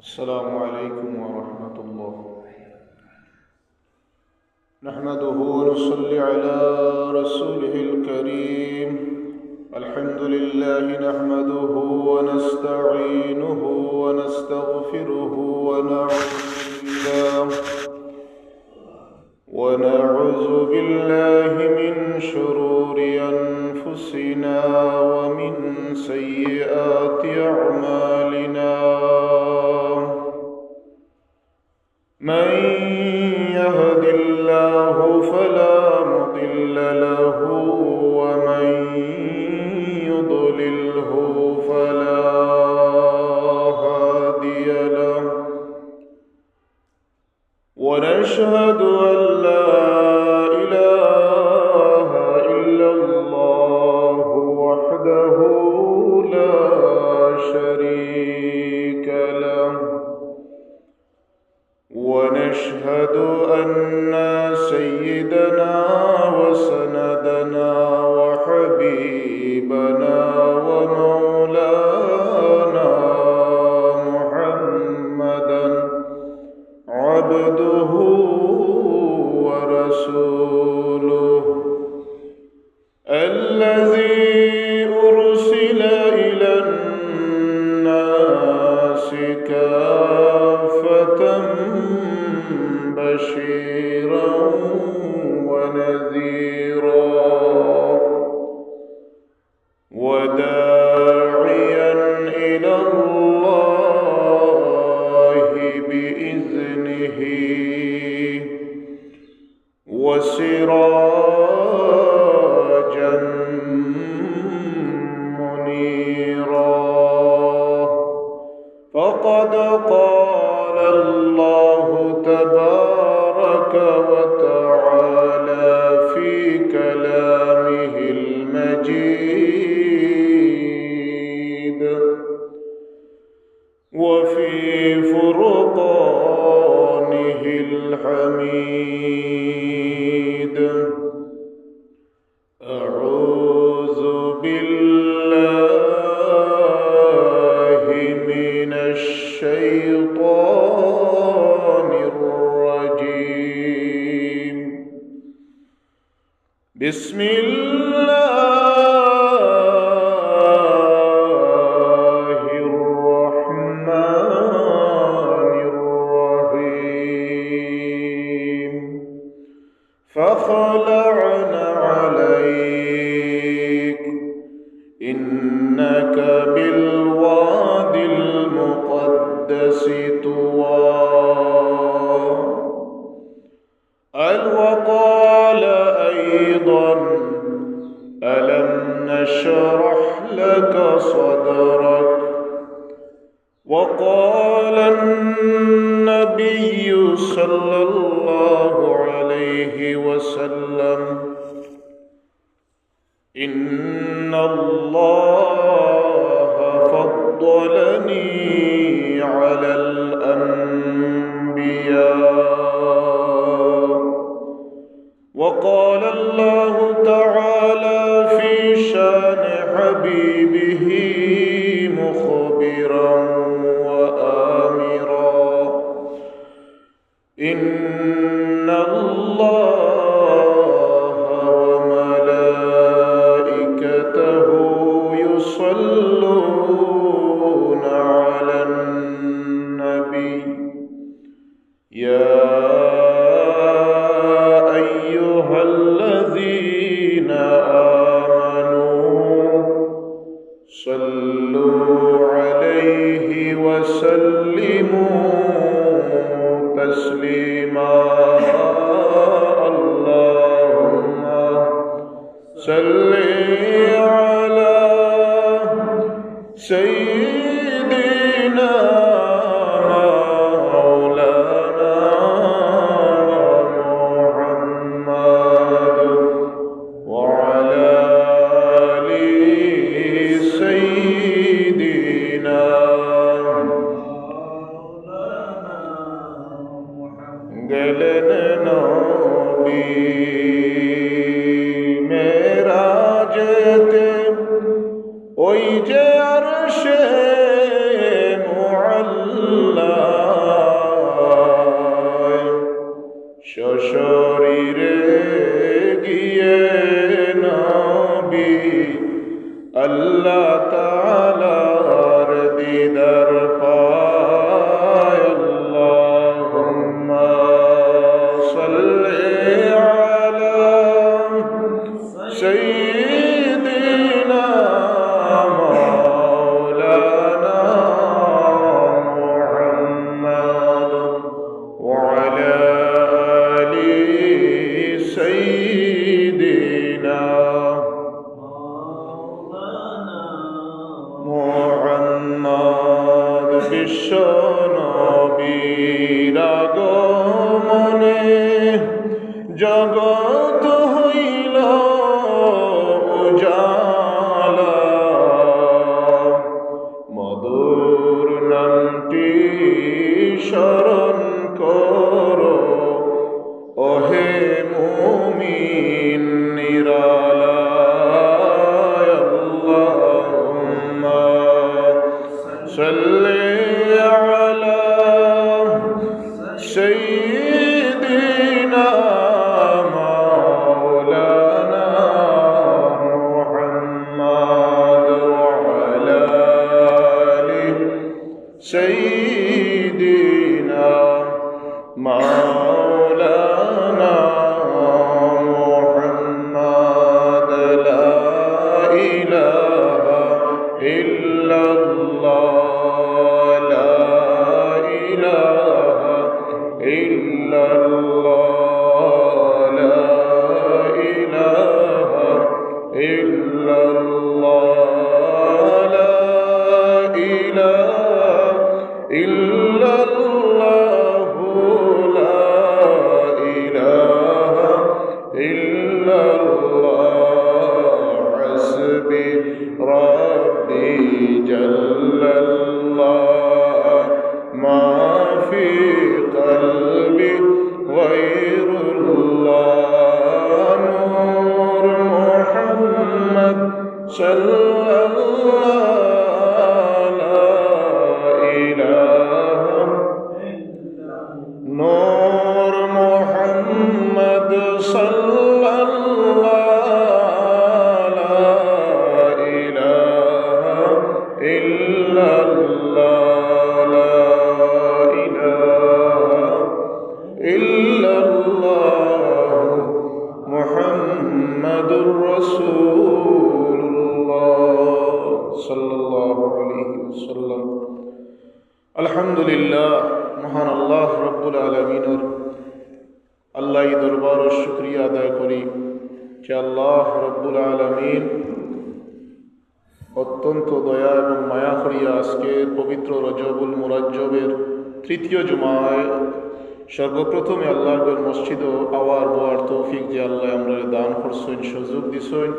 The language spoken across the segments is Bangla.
السلام عليكم ورحمة الله. نحمده ونصلي على رسوله الكريم. الحمد لله نحمده ونستعينه ونستغفره ونعوذ بالله ونعوذ بالله من شرور أنفسنا ومن سيئات عبده ورسوله. قد قال Bismillah. النبي صلى الله عليه وسلم. إن الله فضلني على মধুর নামটি স্মরণ করো। আলহামদুলিল্লাহ, মহান আল্লাহ রব্বুল আলমিনের আল্লাহ দরবার ও শুক্রিয়া আদায় করি যে আল্লাহ রব্বুল আলমিন অত্যন্ত দয়া এবং মায়া করিয়া আজকে পবিত্র রজবুল মুরাজ্জবের তৃতীয় জুমায় সর্বপ্রথমে আল্লাহর মসজিদ আওয়ার বোয়ার তৌফিক যে আল্লাহ আমরা দান করছেন সুযোগ দিছেন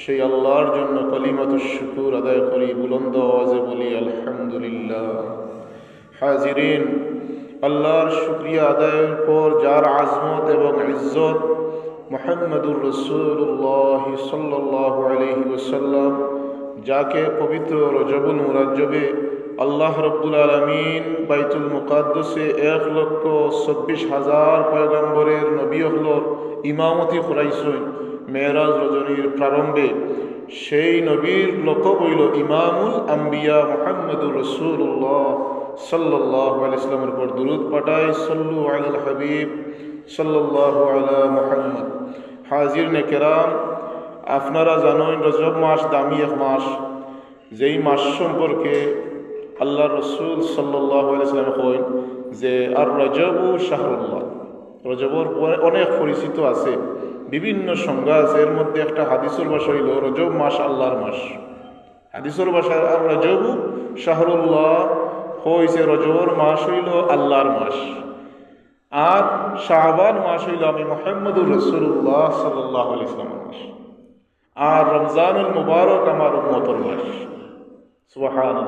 সেই আল্লাহর জন্য কলিমাত শুকুর আদায় করি, বুলন্দ আওয়াজে বলি আলহামদুলিল্লাহ। হাজিরিন, আল্লাহর শুক্রিয়া আদায়ের পর যার আজমত এবং ইজ্জত মোহাম্মদুর রসুল্লাহ সাল্লাহ আলহি যাকে পবিত্র রজবুল মুরাজ্জবে আল্লাহ রব্বুল আলমিন বাইতুল মুকাদ্দসে এক লক্ষ চব্বিশ হাজার পয়গম্বরের নবী হলর ইমামতি খরাইছইন মেয়েরাজ রজনীর প্রারম্ভে। সেই নবীর লক্ষ্য হইল ইমামুল আম্বিয়া মোহাম্মদুর রসুল্লাহ সাল্লাহ আলাইসলামের উপর দুরুদ পাঠায়, সল্লু আল হাবিব সাল্লাহ মোহাম্মদ। হাজির নে কেরাম, আপনারা জানেন রজব মাস দামি এক মাস। যেই মাস সম্পর্কে আল্লাহ রসুল সাল্লাহ আলাইসলাম যে, আর রজবু শাহরুল্লাহ। রজবর অনেক পরিচিত আছে। বিভিন্ন সংজ্ঞা আছে। এর মধ্যে একটা হাদিসুর ভাষা হইল রজব মাস আল্লাহর মাস। হাদিসুর ভাষা আর রজবু শাহরুল্লাহ। হইছে রজবর মাস হইল আল্লাহর মাস। আর শাহবান মাস হইল আমি মোহাম্মদুর রসুল্লাহ সাল্লাহ আলাইসলামের মাস। আর রমজানুল মুবারক আমার উম্মতর মাস। সুবাহান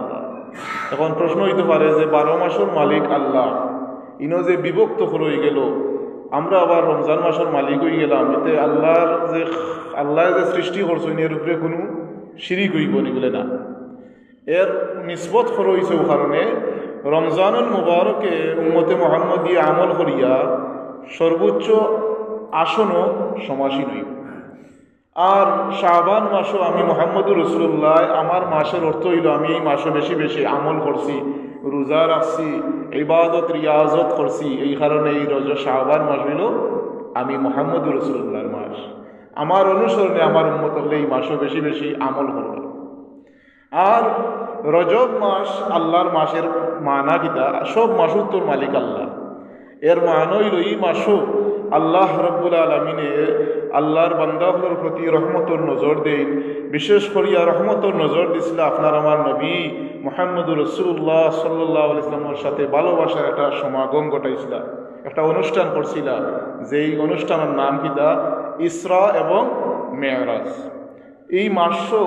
এখন প্রশ্ন হইতে পারে যে বারো মাসের মালিক আল্লাহ। ইনো যে বিভক্ত হয়ে গেল, আমরা আবার রমজান মাসের মালিক হয়ে গেলাম, এতে আল্লাহর যে আল্লাহ যে সৃষ্টি করছেন এর উপরে কোনো হইব নি বলে না। এর নিসবত হইছে ও কারণে রমজানুল মুবারকে উম্মতে মোহাম্মদী আমল করিয়া সর্বোচ্চ আসনও সমাসীন হইব। আর শাহবান মাসও আমি মোহাম্মদুর রসুল্লাহ আমার মাসের অর্থ হইল আমি এই মাসে বেশি বেশি আমল করছি, রোজা রাখছি, ইবাদত, রিয়াজত করছি, এই কারণে এই রজ শাহবান মাস হইল আমি মোহাম্মদুর রসুল্লাহর মাস। আমার অনুসরণে আমার উন্মত হলে এই মাসও বেশি বেশি আমল করব। আর রজব মাস আল্লাহর মাসের মানা কিতা সব মাসুর তোর মালিক আল্লাহ। এর মান হইল এই মাসও আল্লাহ রব্বুল আলমিনে আল্লাহর বান্দাহর প্রতি রহমতর নজর দেন। বিশেষ করিয়া রহমতর নজর দিছিল আপনার আমার নবী মোহাম্মদুর রসুল্লাহ সাল্লাহ ইসলামের সাথে ভালোবাসার একটা সমাগম ঘটাইছিল। একটা অনুষ্ঠান করছিল, যেই অনুষ্ঠানের নাম কিতা ইসরা এবং মেয়রাজ। এই মাসও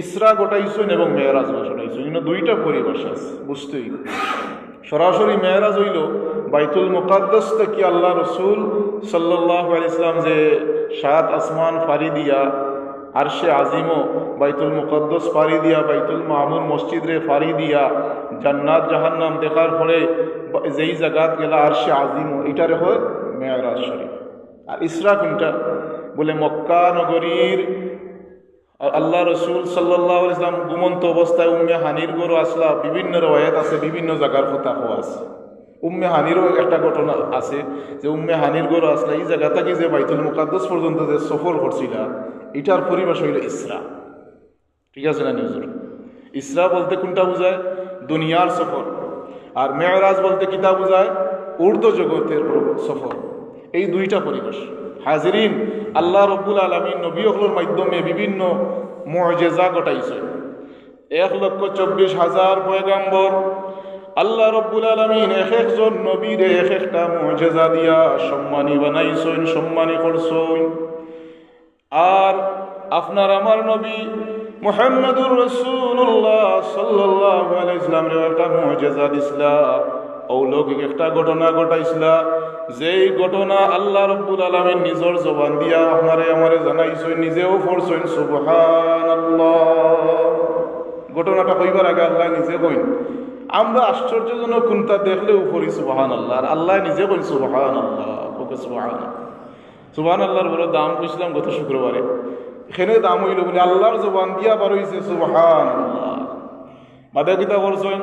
ইসরা গোটাইছেন এবং মেয়রাজ গোটাইছেন কিন্তু দুইটা পরিভাষা আছে, বুঝতেই সরাসরি মেয়রাজ হইল বাইতুল মুকাদ্দাস থেকে আল্লাহ রসুল সাল্লাহ ইসলাম যে সাত আসমান ফারি দিয়া আরশে আজিমও বাইতুল মুকদ্দস ফারি দিয়া, বাইতুল মামুর মসজিদ রে ফারি দিয়া জান্নাত জাহান্নাম দেখার পরে যেই জায়গাত গেলা আরশে আজিমও, এটারে হয় মেয়রাজ শরীফ। আর ইসরা কোনটা? বলে মক্কা নগরীর আল্লাহ রসুল সাল্লাহ ইসলাম ঘুমন্ত অবস্থায় উম্মে হানির গরু আসলা, বিভিন্ন রয়েত আছে, বিভিন্ন জায়গার কথা হওয়া আছে। উম্মে হানিরও একটা ঘটনা আছে যে উম্মে হানির গরু আসলা, এই জায়গা থেকে যে বাইতুল মুকাদ্দাস পর্যন্ত যে সফর করছিল, এটার পরিবেশ হইল ইসরা। ঠিক আছে না নিউজুর ইসরা বলতে কোনটা বোঝায়? দুনিয়ার সফর। আর মেয়রাজ বলতে কিতা বোঝায়? উর্দু জগতের সফর। এই দুইটা পরিবেশ। হাজিরিন, আল্লাহ রব্বুল আলমী নবী হলোর মাধ্যমে বিভিন্ন মজেজা ঘটাইছে। এক লক্ষ চব্বিশ হাজার পয়গাম্বর, আল্লাহ রব্বুল আলমিন এক একজন নবীরে এক একটা মজেজা দিয়া সম্মানী বানাইছেন, সম্মানী করছেন। আর আপনার আমার নবী মোহাম্মদুর রসুল্লাহ সাল্লাহ ইসলামরে একটা মজেজা দিছিলা, অলৌকিক একটা ঘটনা ঘটাইছিলা। যেই ঘটনা আল্লাহ রব্বুল আলমের নিজের জবান দিয়া আপনারে আমারে জানাইছেন, নিজেও পড়ছেন সুবহান ঘটনাটা কইবার আগে আল্লাহ নিজে কইন, আমরা আশ্চর্যজনক কোনটা দেখলেও পড়ি সুবাহান আল্লাহ আর আল্লাহ নিজে কইন সুবাহান আল্লাহ ওকে সুবাহান সুবাহান আল্লাহর বড় দাম কইছিলাম গত শুক্রবারে, এখানে দাম হইল বলে আল্লাহর জবান দিয়া বার হইছে সুবাহান আল্লাহ মাদা কিতা করছেন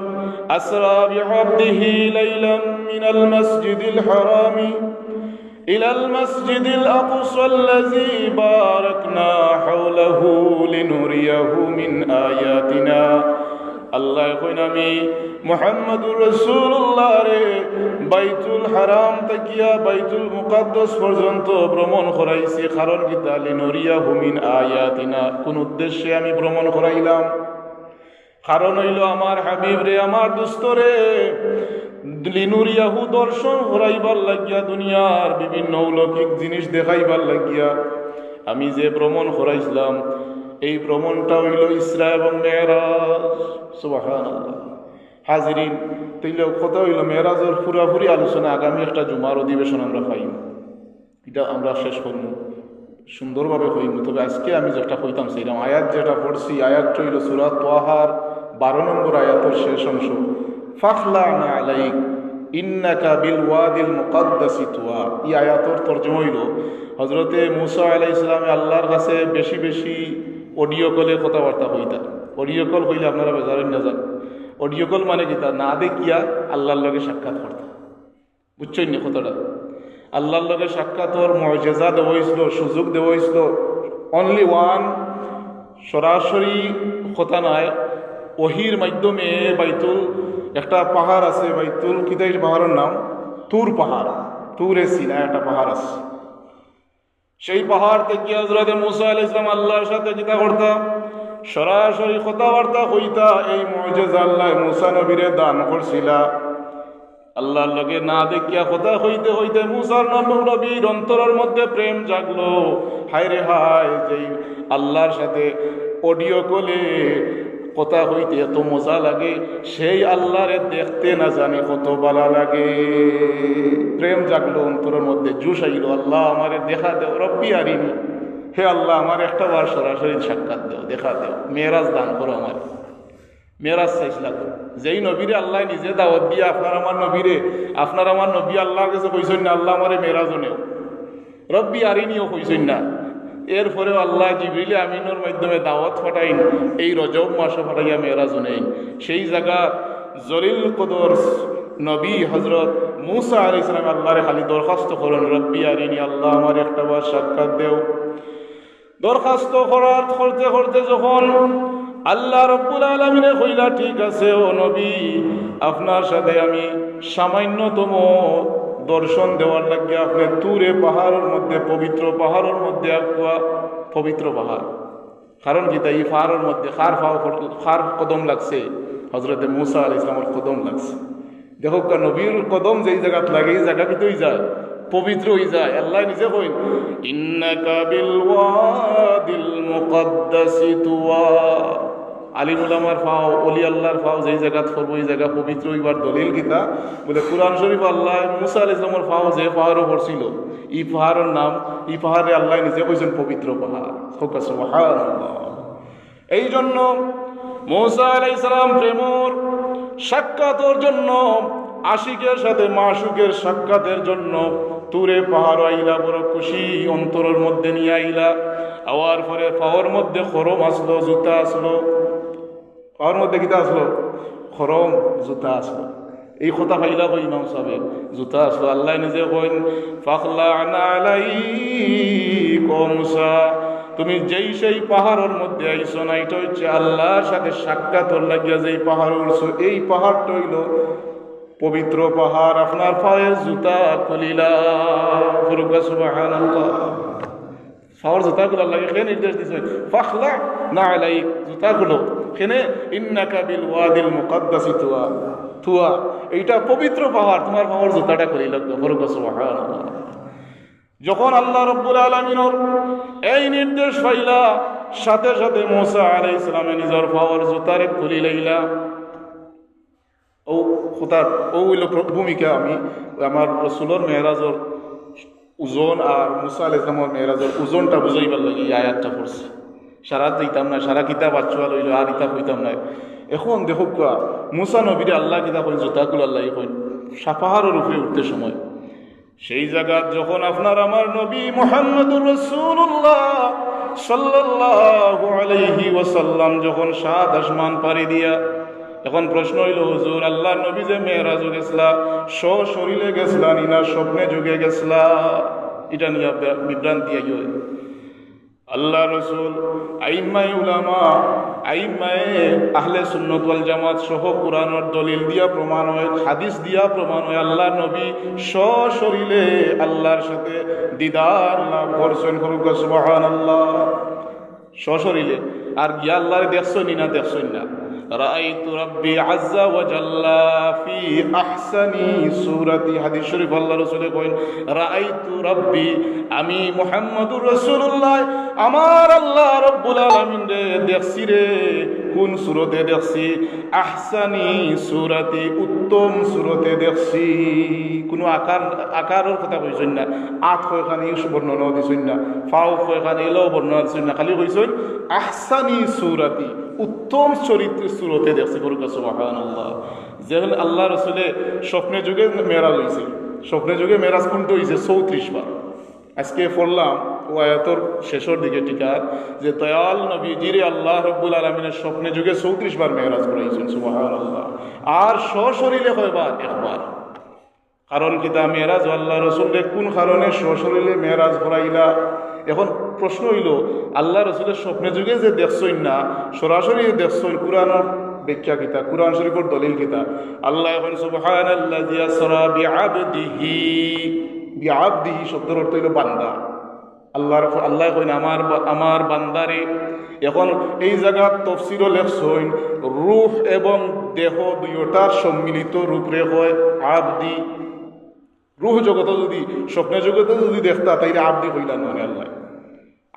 আসরা বিআবদিহি লাইলাম মিনাল মাসজিদিল হারামি إلى المسجد الأقصى الذي باركنا حوله لنريه من آياتنا আল্লাহ এখন আমি মোহাম্মদুর রসুল্লাহ রে বাইতুল হারাম তাকিয়া বাইতুল মুকাদ্দাস পর্যন্ত ভ্রমণ করাইছি কারণ গীতা লিনরিয়া হুমিন আয়াতিনা কোন উদ্দেশ্যে আমি ভ্রমণ করাইলাম কারণ হইল আমার হাবিব রে, আমার দুস্থ রে। লিনুরিয়াহু দর্শন হরাইবার লাগিয়া দুনিয়ার বিভিন্ন অলৌকিক জিনিস দেখাইবার লাগিয়া আমি যে ভ্রমণ হরাইছিলাম, এই ভ্রমণটা হইল ইসরা এবং মেয়েরাজ। হাজিরিন তৈল কথা হইল মেয়েরাজের পুরাপুরি আলোচনা আগামী একটা জুমার অধিবেশন আমরা পাইম এটা আমরা শেষ করব। সুন্দরভাবে হইম তবে আজকে আমি যেটা কইতাম সেইরাম আয়াত যেটা পড়ছি, আয়াতটা হইল সুরাত তোহার বারো নম্বর আয়াতের শেষ অংশ ফাখলা আলাইক, ইন্নাকা বিল ওয়াদিল মুকাদ্দাসি তুয়া। এই আয়াতর তর্জমা হইল হজরতে মুসা আলাই ইসলামে আল্লাহর কাছে বেশি বেশি অডিও কলে কথাবার্তা হইতা অডিও কল হইলে আপনারা বেজারেন না যান। অডিও কল মানে কি? না দেখিয়া আল্লাহর লগে সাক্ষাৎ করতা। বুঝছেন নি কতটা আল্লাহর লগে সাক্ষাৎ হওয়ার মর্যাদা দেওয়া হয়েছিল সুযোগ দেওয়া হয়েছিল অনলি ওয়ান সরাসরি কথা নয় ওহির মাধ্যমে বাইতুল, একটা পাহাড় আছে বাইতুল কিতাই পাহাড়ের নাম, তুর পাহাড়, তুরে সিনা একটা পাহাড় আছে। সেই পাহাড় থেকে হজরত মুসা আল ইসলাম আল্লাহর সাথে যেটা করতাম সরাসরি কথাবার্তা হইতা এই মজেজা আল্লাহ মুসা নবীরে দান করছিলা। আল্লাহর লগে না দেখিয়া কথা হইতে হইতে মুসার নবীর অন্তরের মধ্যে প্রেম জাগলো। হায় রে হায়, যেই আল্লাহর সাথে অডিও কলে কথা হইতে এত মজা লাগে, সেই আল্লাহরে দেখতে না জানি কত বালা লাগে। প্রেম জাগলো অন্তরের মধ্যে, জুস আইল, আল্লাহ আমারে দেখা দেও, রব্বি আরিনি। হে আল্লাহ, আমার একটা বার সরাসরি সাক্ষাৎ দেও, দেখা দেও, মেয়েরাজ দান করো আমার। মেরাজ চাইছিলাম যেই নবীরে আল্লাহ নিজে দাওয়াত দিয়ে, আপনার আমার নবীরে, আপনার আমার নবী আল্লাহর কাছে কইসেন না, আল্লাহ আমারে মেরাজও নেও। রব্বি আরিনিও কইসেন না। এরপরেও আল্লাহ জিবরিল আমিনুর মাধ্যমে দাওয়াত ফাটাইন এই রজব মাসে ফাটাইয়া মেরাজও নেই। সেই জায়গা জলিল কদর নবী হজরত মুসা আলি ইসলাম আল্লাহরে খালি দরখাস্ত করেন রব্বি আরিনি, আল্লাহ আমার একটা বার সাক্ষাৎ দেও। দরখাস্ত করার করতে করতে যখন আল্লাহ রব্বুল আলমিনে কইলা ঠিক আছে ও নবী, আপনার সাথে আমি সামান্যতম দর্শন দেওয়ার লাগে আপনি তুরে পাহাড়ের মধ্যে, পবিত্র পাহাড়ের মধ্যে আকুয়া পবিত্র পাহাড়। কারণ কি তাই? পাহাড়ের মধ্যে খার ফাও খার কদম লাগছে। হজরতে মুসা আল ইসলামের কদম লাগছে। দেখো নবীর কদম যেই জায়গাত লাগে, এই জায়গা কিন্তু যায়, পবিত্র হয়ে যায়। আল্লাহ নিজে কইন, ইন্নাকা বিল ওয়াদিল মুকদ্দাসি তুয়া। আলিমুল আমার ফাও, অলি আল্লাহর ফাও, যেই জায়গাত করব এই জায়গা পবিত্র হইবার দলিল গীতা বলে কোরআন শরীফ আল্লাহ মুসা আল ইসলামের ফাও যে পাহাড়ও পড়ছিল এই পাহাড়ের নাম, এই পাহাড়ে আল্লাহ নিজে কইছেন পবিত্র পাহাড়। সুবহানাল্লাহ। এই জন্য মৌসা আলাইসালাম প্রেমর সাক্ষাতর জন্য, আশিকের সাথে মাসুকের সাক্ষাতের জন্য তুরে পাহাড় আইলা, বড় খুশি অন্তরের মধ্যে নিয়ে আইলা। আওয়ার পরে পাওয়ার মধ্যে খরম আসলো, জুতা আসলো। পাওয়ার মধ্যে কিতা আসলো? খরম, জুতা আসলো। এই কথা ফাইলা কই ইমাম সাহেব? জুতা আসলো। আল্লাহ নিজে কইন, ফাখলা আলাই কমসা তুমি যেই সেই পাহাড়ের মধ্যে আইসো না, এটা হচ্ছে আল্লাহর সাথে সাক্ষাৎ লাগিয়া যেই পাহাড় উঠছো এই পাহাড়টা হইল পবিত্র পাহাড়। আপনার পায়ের জুতা খুলিলা। ফাওয়ার জুতা গুলো এখানে নির্দেশ দিছে? ফাখলা না আলাই জুতা গুলো এখানে ইন্নাকা বিল ওয়াদিল মুকাদ্দাসি, তুয়া। তুয়া। এইটা পবিত্র পাহাড়, তোমার পাহাড় জুতাটা খুলিল ফুরুকা সুবহানাল্লাহ। যখন আল্লাহ রব্বুল আলমিনর এই নির্দেশ পাইলা, সাথে সাথে মোসা আলাই ইসলামে নিজের পাওয়ার জুতারে খুলি লাইলা। ও খুতার ও হইল ভূমিকা আমি, আমার রসুলর মেহরাজর ওজন আর মুসা আল ইসলামর মেহরাজর ওজনটা বুঝাইবার লাগে আয়াতটা পড়ছে। সারা দিতাম না সারা কিতাব আচ্ছুয়া লইল আর ইতাব হইতাম না এখন দেখো কুয়া মুসা নবীরে আল্লাহ কিতাব কইন জোতাকুল আল্লাহ কইন। সাপাহারের উপরে উঠতে সময়। সেই জায়গা যখন আপনার আমার নবী মোহাম্মদুর রসুল্লাহ সাল্লাল্লাহু আলাইহি ওয়াসাল্লাম যখন সাত আসমান পাড়ি দিয়া, এখন প্রশ্ন হইল হুজুর আল্লাহ নবী যে মেয়েরাজ গেছলা স শরীরে গেছলা নিনা স্বপ্নে যুগে গেছলা? এটা নিয়ে বিভ্রান্তি আই আল্লাহ রসুল আইম্মাই উলামা আইম্মায়ে আহলে সুন্নত ওয়াল জামাত সহ কোরআনর দলিল দিয়া প্রমাণ হয়, হাদিস দিয়া প্রমাণ হয়, আল্লাহ নবী সশরীরে আল্লাহর সাথে দিদার লাভ করছেন করুক স সশরীরে। আর গিয়া আল্লাহরে দেখছনি না দেখছনি না। রাআইত রাব্বি আজ্জা ওয়া জাল্লা ফি আহসানি সূরাতি, হাদিস শরীফ আল্লাহ রাসূলে কইন রাআইতু রাব্বি, আমি মুহাম্মাদুর রাসূলুল্লাহ, আমার আল্লাহ রব্বুল আলামিন রে, দেখছি রে কোন সূরতে দেখছি? আহসানি সূরাতি উত্তম সূরতে দেখছি। কোনো আকার আকারের কথা কইছেন না। আট কয়খানি বর্ণনা দিছেন না। ফাও কয়খানি এলেও বর্ণনা দিছেন না। খালি কইছেন, আহসানি সূরাতি উত্তম চরিত্রের সুরতে দেখছে করুক সুবহানাল্লাহ। যেখানে আল্লাহ রসুলে স্বপ্নে যুগে মেরাজ হয়েছে স্বপ্নে যুগে মেরাজ কোনটা হয়েছে চৌত্রিশ বার। আজকে পড়লাম ও আয়াতর শেষের দিকে টিকার যে দয়াল নবীজিরে আল্লাহ রব্বুল আলমিনের স্বপ্নে যুগে চৌত্রিশ বার মেহরাজ করাইছেন, সুবহানাল্লাহ। আর সশরীরে কয়বার? একবার। কারণ কিতা মেয়েরাজ আল্লাহ রসুলকে কোন কারণে সশরীরে মেয়েরাজ করাইলা? এখন প্রশ্ন হইল আল্লাহ রসুলের স্বপ্নে যুগে যে দেখছইন না, সরাসরি দেখছইন কোরআনের ব্যাখ্যা কিতা কোরআন শরীফের দলিল কিতা আল্লাহ এখন সুবহানাল্লাযী আসরা বিআবদিহি। বিআবদিহি শব্দের অর্থ হইল বান্দা। আল্লাহর আল্লাহ কইন, আমার আমার বান্দারে, এখন এই জায়গা তফসিরও লেখছইন রূহ এবং দেহ দুইটার সম্মিলিত রূপরে হয় আবদি। রুহ জগতে যদি, স্বপ্নের জগতে যদি দেখতা, তাইলে আবদি হইলা মানে আল্লাহ।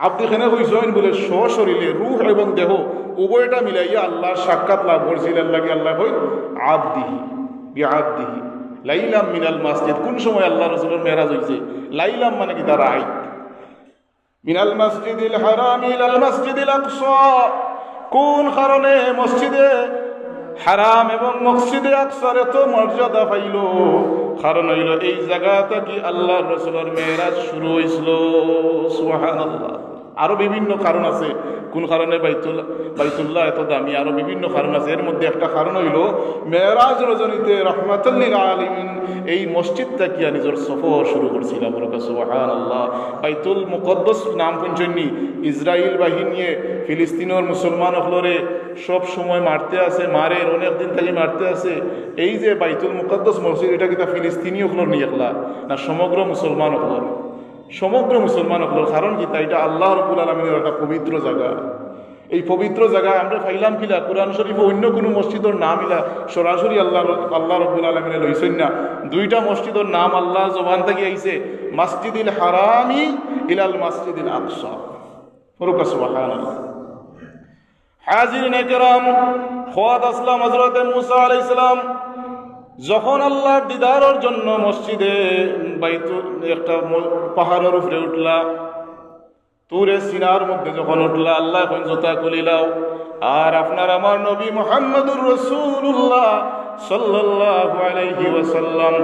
আবদি খানে হইছেন বলে, সশরীরে রুহ এবং দেহ উভয়টা মিলাইয়া আল্লাহর সাক্ষাৎ লাভ করছিলেন লাগে আল্লাহ কই আবদিহি বি আবদিহি লাইলাম মিনাল মসজিদ। কোন সময় আল্লাহ রসুলের মেরাজ হইছে? লাইলাম মানে কি? তার আইত মিনাল المسجد الحرام ইলাল المسجد আকসা। কোন কারণে মসজিদে হারাম এবং মসজিদে আকসার এত মর্যাদা পাইল? কারণ হইল এই জায়গাটা কি আল্লাহ রসুলের মেয়েরাজ শুরু হয়েছিল সুবহানাল্লাহ। আরও বিভিন্ন কারণ আছে। কোন কারণে বাইতুল্লাহ বাইতুল্লাহ এত দামি? আরও বিভিন্ন কারণ আছে। এর মধ্যে একটা কারণ হইল, মেয়েরাজ রজনীতে রহমাতুল্লিল আলমিন এই মসজিদটা কি নিজের সফর শুরু করছিল। আল্লাহ বাইতুল মুকদ্দস নাম পঞ্চনী ইসরায়েল বাহিনীয়ে ফিলিস্তিনের মুসলমান হলরে সব সময় মারতে আছে মারে, অনেক দিন থেকে মারতে আছে এই যে বাইতুল মুকদ্দস মসজিদ, এটা কিতা ফিলিস্তিনি হলর নিয়ে না সমগ্র মুসলমান হলর? সমগ্র মুসলমান হল, কারণ কি? তাই এটা আল্লাহ রবুল আলমিনের একটা পবিত্র জায়গা। এই পবিত্র জায়গায় আমরা ফাইলাম কিলা কোরআন শরীফ অন্য কোনো মসজিদের নাম ইলা, সরাসরি আল্লাহ আল্লাহ রব্বুল আলমিনে লইছেন না। দুইটা মসজিদের নাম আল্লাহ জবান থেকে আইছে, মাসজিদিল হারামি ইলাল মাসজিদিল আকসা। ফরুকা হাজির নেকরাম খোয়াদ আসলাম হজরত মুসা আলাইহিস সালাম যখন আল্লাহর দিদারের জন্য মসজিদে বাইতু, একটা পাহাড়ের উপরে উঠলা, তুরে সিনার মধ্যে যখন উঠলা, আল্লাহ এখন জোতা খুলিলাও আর আপনার আমার নবী মোহাম্মদুর রসুল্লাহ সাল্লাল্লাহু আলাইহি ওয়াসাল্লাম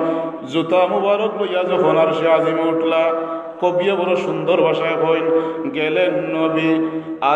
জুতা মুবারক লইয়া যখন আর সে আজিমে উঠলা কবিয়া বড় সুন্দর ভাষায় হইন গেলেন নবী আর